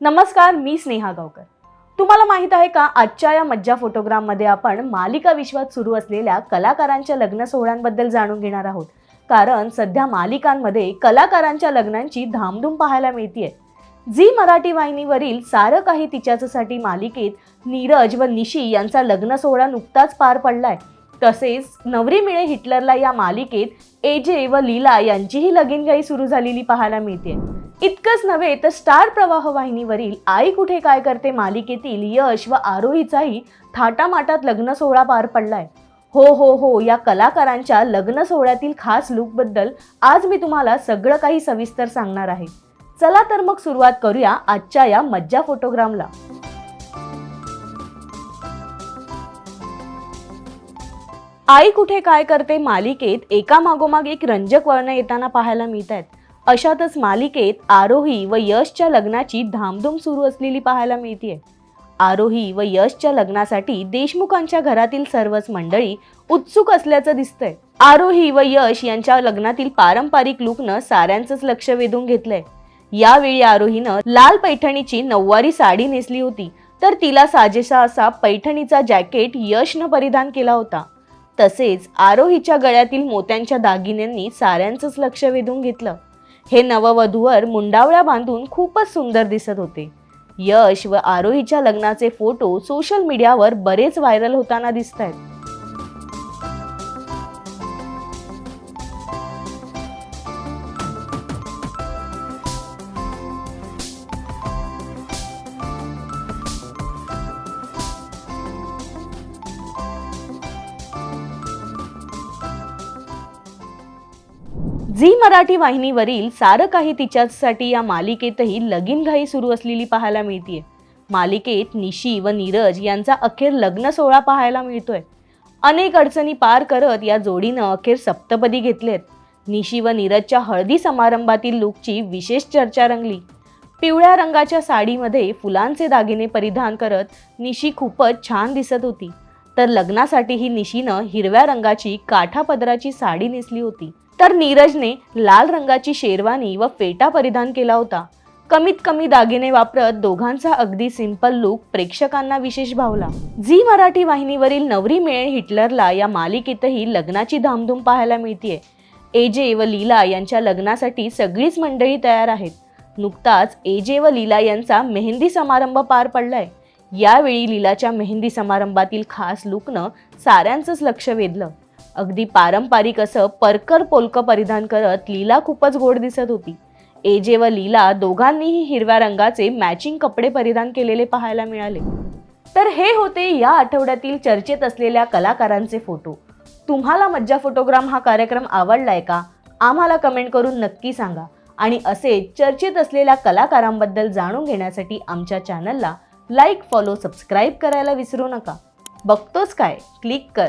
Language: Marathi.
नमस्कार मी स्नेहा गावकर. तुम्हाला माहीत आहे का आजच्या या मज्जा फोटोग्राममध्ये आपण मालिका विश्वात सुरू असलेल्या कलाकारांच्या लग्न सोहळ्यांबद्दल जाणून घेणार आहोत. कारण सध्या मालिकांमध्ये कलाकारांच्या लग्नांची धामधूम पाहायला मिळतीये. झी मराठी वाहिनीवरील सारं काही तिच्यासाठी मालिकेत नीरज व निशी यांचा लग्न सोहळा नुकताच पार पडलाय. तसेच नवरी मिळे हिटलरला या मालिकेत एजे व लीला यांचीही लगीनघाई सुरू झालेली पाहायला मिळते. इतकंच नव्हे तर स्टार प्रवाह वाहिनीवरील आई कुठे काय करते मालिकेतील यश व आरोहीचाही थाटामाटात लग्न सोहळा पार पडलाय. हो हो हो या कलाकारांच्या लग्न सोहळ्यातील खास लुकबद्दल आज मी तुम्हाला सगळं काही सविस्तर सांगणार आहे. चला तर मग सुरुवात करूया आजच्या या मज्जा फोटोग्रामला. आई कुठे काय करते मालिकेत एका मागोमाग एक रंजक वळणं येताना पाहायला मिळत आहेत अशातच मालिकेत आरोही व यशच्या लग्नाची धामधूम सुरू असलेली पाहायला मिळतीये. आरोही व यशच्या लग्नासाठी देशमुखांच्या घरातील सर्वच मंडळी उत्सुक असल्याचं दिसतंय. आरोही व यश यांच्या लग्नातील पारंपरिक लुकनं साऱ्यांचंच लक्ष वेधून घेतलंय. यावेळी आरोहीनं लाल पैठणीची नऊवारी साडी नेसली होती तर तिला साजेसा असा पैठणीचा जॅकेट यशनं परिधान केला होता. तसेच आरोहीच्या गळ्यातील मोत्यांच्या दागिन्यांनी साऱ्यांचंच लक्ष वेधून घेतलं. हे नववधूवर मुंडावळ्या बांधून खूपच सुंदर दिसत होते. यश व आरोहीच्या लग्नाचे फोटो सोशल मीडियावर बरेच व्हायरल होताना दिसत आहेत झी मराठी वाहिनीवरील सारं काही तिच्यासाठी या मालिकेतही लगीनघाई सुरू असलेली पाहायला मिळतीये. मालिकेत निशी व नीरज यांचा अखेर लग्न सोहळा पाहायला मिळतोय. अनेक अडचणी पार करत या जोडीनं अखेर सप्तपदी घेतलेत. निशी व नीरजच्या हळदी समारंभातील लुकची विशेष चर्चा रंगली. पिवळ्या रंगाच्या साडीमध्ये फुलांचे दागिने परिधान करत निशी खूपच छान दिसत होती. तर लग्नासाठी ही निशीनं हिरव्या रंगाची काठा पदराची साडी नेसली होती. तर नीरजने लाल रंगाची शेरवानी व फेटा परिधान केला होता. कमीत कमी दागिने वापरत दोघांचा अगदी सिंपल लुक प्रेक्षकांना विशेष भावला. झी मराठी वाहिनीवरील नवरी मिळे हिटलरला या मालिकेतही लग्नाची धामधूम पाहायला मिळतीये. एजे व लीला यांच्या लग्नासाठी सगळीच मंडळी तयार आहेत. नुकताच एजे व लीला यांचा मेहंदी समारंभ पार पडलाय. यावेळी लीलाच्या मेहंदी समारंभातील खास लुकनं साऱ्यांचंच लक्ष वेधलं. अगदी पारंपरिक असं परकर पोलकं परिधान करत लीला खूपच गोड दिसत होती. एजे व लीला दोघांनीही हिरव्या रंगाचे मॅचिंग कपडे परिधान केलेले पाहायला मिळाले. तर हे होते या आठवड्यातील चर्चेत असलेल्या कलाकारांचे फोटो. तुम्हाला मज्जा फोटोग्राम हा कार्यक्रम आवडलाय का? आम्हाला कमेंट करून नक्की सांगा. आणि असे चर्चेत असलेल्या कलाकारांबद्दल जाणून घेण्यासाठी आमच्या चॅनलला लाईक फॉलो सबस्क्राईब करायला विसरू नका. बघतोच काय? क्लिक कर.